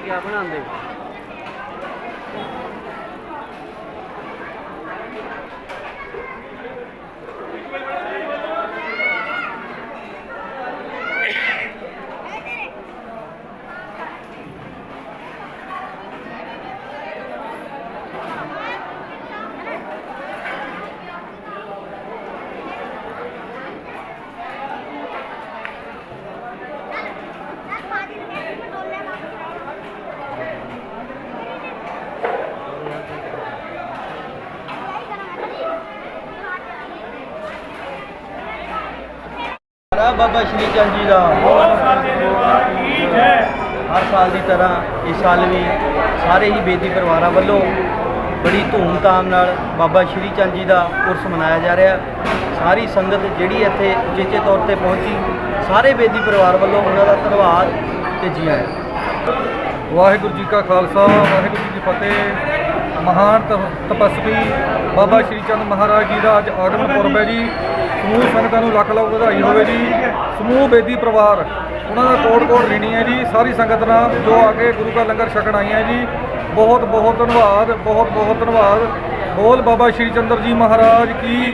ਤੁਸੀਂ ਕਿਆ ਬਣਾਉਂਦੇ। ਸਾਰਾ ਬਾਬਾ ਸ਼੍ਰੀ ਚੰਦ ਜੀ ਦਾ। ਹਰ ਸਾਲ ਦੀ ਤਰ੍ਹਾਂ ਇਸ ਸਾਲ ਵੀ ਸਾਰੇ ਹੀ ਬੇਦੀ ਪਰਿਵਾਰਾਂ ਵੱਲੋਂ ਬੜੀ ਧੂਮ-ਧਾਮ ਨਾਲ ਬਾਬਾ ਸ਼੍ਰੀ ਚੰਦ ਜੀ ਦਾ ਉਰਸ ਮਨਾਇਆ ਜਾ ਰਿਹਾ ਸਾਰੀ ਸੰਗਤ ਜਿਹੜੀ ਇੱਥੇ ਉਚੇਚੇ ਤੌਰ ਤੇ ਪਹੁੰਚੀ ਸਾਰੇ ਬੇਦੀ ਪਰਿਵਾਰ ਵੱਲੋਂ ਉਹਨਾਂ ਦਾ ਧੰਨਵਾਦ ਤੇ ਜੀ ਆਇਆਂ ਵਾਹਿਗੁਰੂ ਜੀ ਕਾ ਖਾਲਸਾ ਵਾਹਿਗੁਰੂ ਜੀ ਕੀ ਫਤਿਹ। ਮਹਾਨ ਤਪ- ਤਪਸਵੀ ਬਾਬਾ ਸ਼੍ਰੀ ਚੰਦ ਮਹਾਰਾਜ ਜੀ ਦਾ ਅੱਜ ਆਗਮਨ ਪੁਰਬ ਹੈ ਜੀ। ਸਮੂਹ ਸੰਗਤਾਂ ਨੂੰ ਲੱਖ ਲੱਖ ਵਧਾਈ ਹੋਵੇ ਜੀ। ਸਮੂਹ ਬੇਦੀ ਪਰਿਵਾਰ, ਉਹਨਾਂ ਦਾ ਕੋਟ ਕੋਟ ਰੀਣੀ ਹੈ ਜੀ। ਸਾਰੀ ਸੰਗਤ ਨਾਲ ਜੋ ਆ ਕੇ ਗੁਰੂ ਦਾ ਲੰਗਰ ਛਕਣ ਆਈਆਂ ਜੀ। ਬਹੁਤ ਬਹੁਤ ਧੰਨਵਾਦ ਬਹੁਤ ਬਹੁਤ ਧੰਨਵਾਦ। ਬੋਲ ਬਾਬਾ ਸ਼੍ਰੀ ਚੰਦਰ ਜੀ ਮਹਾਰਾਜ ਕੀ